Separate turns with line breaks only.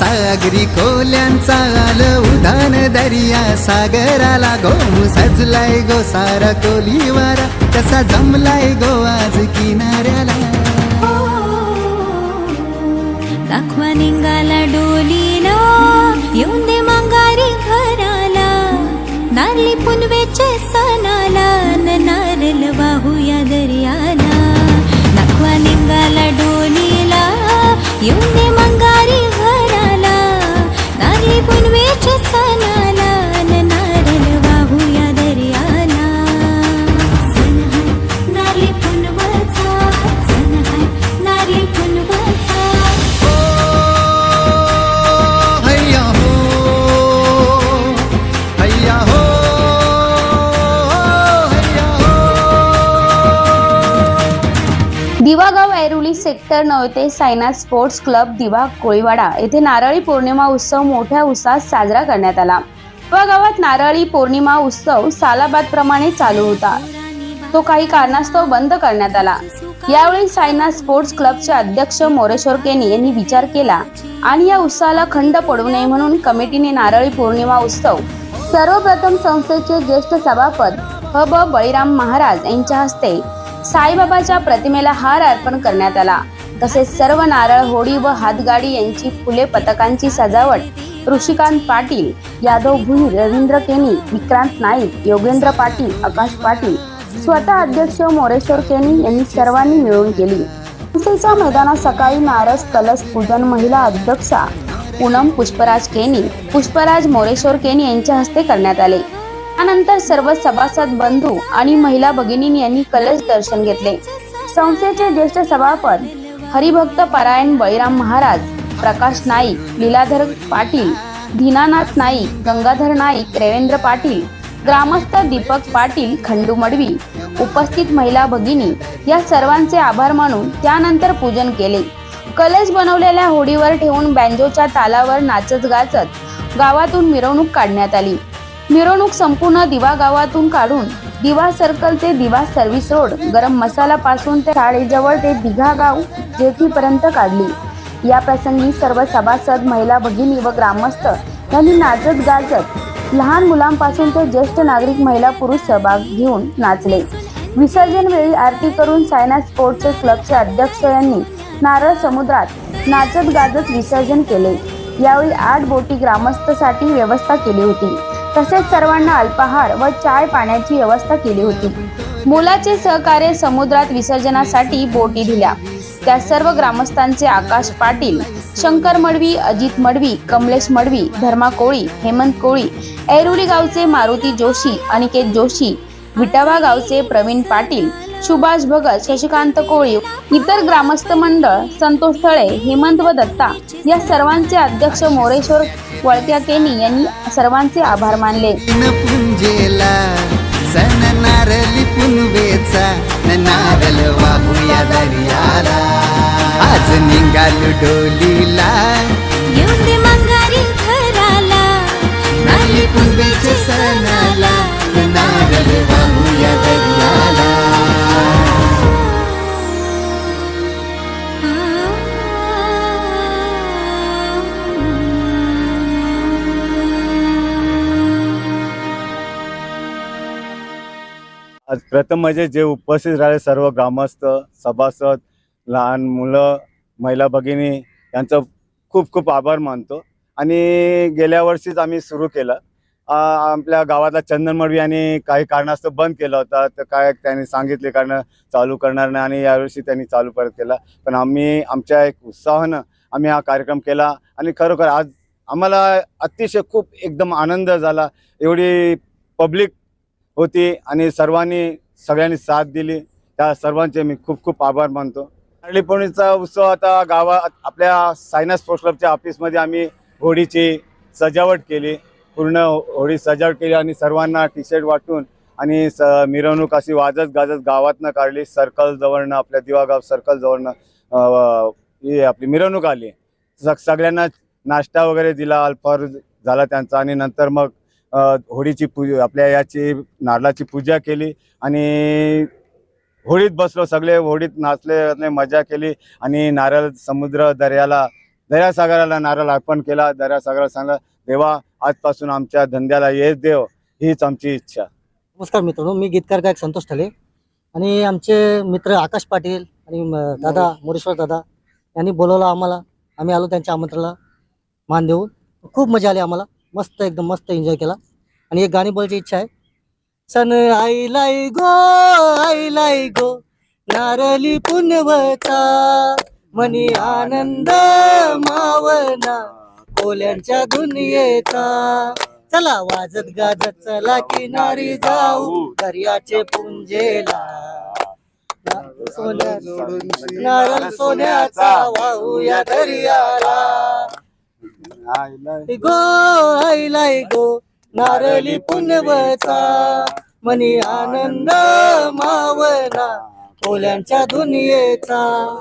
सागरी कोल्यांचा आलं उधान दर्या सागराला गो सजलाय गो सारा कोलीवारा तसा जमलाय गो आज किनाऱ्याला.
हो, दाखवा निघाला डोलीला येऊन दे मंगारी घराला नारली पुनवेचे सणाला नारल वाहूया दर्याला. दाखवा निघाला
डोली
दिवागाव ऐरोली सेक्टर नऊ ते सायनाथ स्पोर्ट्स क्लब दिवा कोळीवाडा येथे नारळी पौर्णिमा उत्सव मोठ्या उत्साहात साजरा करण्यात आला. दिवागावात नारळी पौर्णिमा उत्सव सालाबादप्रमाणे चालू होता. तो काही कारणास्तव बंद करण्यात आला. यावेळी सायनाथ स्पोर्ट्स क्लबचे अध्यक्ष मोरेश्वर केनी यांनी विचार केला आणि या उत्सवाला खंड पडू नये म्हणून कमिटीने नारळी पौर्णिमा उत्सव सर्वप्रथम संस्थेचे ज्येष्ठ सभापद ह ब बळीराम महाराज यांच्या हस्ते साईबाबाच्या प्रतिमेला हार अर्पण करण्यात आला. तसेच सर्व नारळ होडी व हातगाडी यांची फुले पथकांची सजावट ऋषिकांत पाटील यादव भुईर रवींद्र केनी विक्रांत नाईक योगेंद्र पाटील आकाश पाटील स्वतः अध्यक्ष मोरेश्वर केनी यांनी सर्वांनी मिळून केली. संस्थेच्या मैदानात सकाळी नारस कलश पूजन महिला अध्यक्षा पूनम पुष्पराज केनी पुष्पराज मोरेश्वर केनी यांच्या हस्ते करण्यात आले. त्यानंतर सर्व सभासद बंधू आणि महिला भगिनी यांनी कलश दर्शन घेतले. संस्थेचे ज्येष्ठ सभापत हरिभक्त परायण बळीराम महाराज प्रकाश नाईक लीलाधर पाटील दीनानाथ नाईक गंगाधर नाईक रेवेंद्र पाटील ग्रामस्थ दीपक पाटील खंडू मडवी उपस्थित महिला भगिनी या सर्वांचे आभार मानून त्यानंतर पूजन केले. कलश बनवलेल्या होडीवर ठेवून बँजोच्या तालावर नाचत गाचत गावातून मिरवणूक काढण्यात आली. मिरवणूक संपूर्ण दिवा गावातून काढून दिवा सर्कल ते दिवा सर्व्हिस रोड गरम मसाला पासून ते शाळेजवळ ते दिघा गाव जेथीपर्यंत काढली. या प्रसंगी सर्व सभासद महिला भगिनी व ग्रामस्थ यांनी नाचत गाजत लहान मुलांपासून ते ज्येष्ठ नागरिक महिला पुरुष सहभाग घेऊन नाचले. विसर्जन वेळी आरती करून सायनाथ स्पोर्ट्सचे क्लबचे अध्यक्ष यांनी नारळ समुद्रात नाचत गाजत विसर्जन केले. यावेळी आठ बोटी ग्रामस्थसाठी व्यवस्था केली होती. तसेच सर्वांना अल्पाहार व चाय पाण्याची व्यवस्था केली होती. मुलाचे सहकार्य समुद्रात विसर्जनासाठी बोटी दिल्या. त्या सर्व ग्रामस्थांचे आकाश पाटील शंकर मडवी अजित मडवी कमलेश मडवी धर्मा कोळी हेमंत कोळी ऐरोली गावचे मारुती जोशी अनिकेत जोशी विटावा गावचे प्रवीण पाटील सुभाष भगत शशिकांत कोळी इतर ग्रामस्थ मंडळ संतोष थळे हेमंत व दत्ता या सर्वांचे अध्यक्ष मोरेश्वर वळक्या केनी यांनी सर्वांचे आभार मानले.
आज निघाल डोलीला.
येऊन दे मंगारी घराला
सणाला न नारल वाहूया दर्याला.
आज प्रथम म्हणजे जे उपस्थित राहिले सर्व ग्रामस्थ सभासद लहान मुलं महिला भगिनी यांचं खूप खूप आभार मानतो. आणि गेल्या वर्षीच आम्ही सुरू केलं. आपल्या गावातला चंदनमडवी आणि काही कारणास्तव बंद केला होता. तर काय त्यांनी सांगितले कारण चालू करणार नाही आणि यावर्षी त्यांनी चालू परत केला. पण आम्ही आमच्या एक उत्साहानं आम्ही हा कार्यक्रम केला आणि खरोखर आज आम्हाला अतिशय खूप एकदम आनंद झाला. एवढी पब्लिक होती आणि सर्वांनी सगळ्यांनी साथ दिली. त्या सर्वांचे मी खूप खूप आभार मानतो. नारळी पौर्णिमेचा उत्सव आता गावात आपल्या सायना स्पोर्ट्स क्लबच्या ऑफिसमध्ये आम्ही होडीची सजावट केली. पूर्ण होळी सजावट केली आणि सर्वांना टी शर्ट वाटून आणि स मिरवणूक अशी वाजत गाजत गावातनं काढली. सर्कल जवळनं आपल्या दिवागाव सर्कल जवळनं ही आपली मिरवणूक आली. सग सगळ्यांना नाश्ता वगैरे दिला अल्फार झाला त्यांचा आणि नंतर मग होळीची पूज आपल्या याची नारळाची पूजा केली आणि होळीत बसलो सगळे होळीत नाचले मजा केली आणि नारळ समुद्र दर्याला दर्यासागराला नारळ अर्पण केला. दर्यासागराला सांगला देवा आजपासून आमच्या धंद्याला येस देव हीच आमची इच्छा.
नमस्कार मित्रांनो मी गीतकार गायक संतोष ठले आणि आमचे मित्र आकाश पाटील आणि दादा मोरेश्वर दादा यांनी बोलवलं आम्हाला. आम्ही आलो त्यांच्या आमंत्रणाला मान देऊन. खूप मजा आली आम्हाला. मस्त एकदम मस्त एन्जॉय केला. आणि एक गाणी बोलायची इच्छा आहे. सन आईलाई गो आईलाई गो नारली पुण्यवता मनी आनंद मावना कोल्यांच्या दुनियेचा चला वाजत गाजत चला किनारी जाऊ दर्याचे पुंजेला. सोन्या- नारळ सोन्याचा वाहू या दर्याला. गो आईलाई गो नारळी पुनवचा. मनी आनंद मावना कोल्यांच्या दुनियेचा.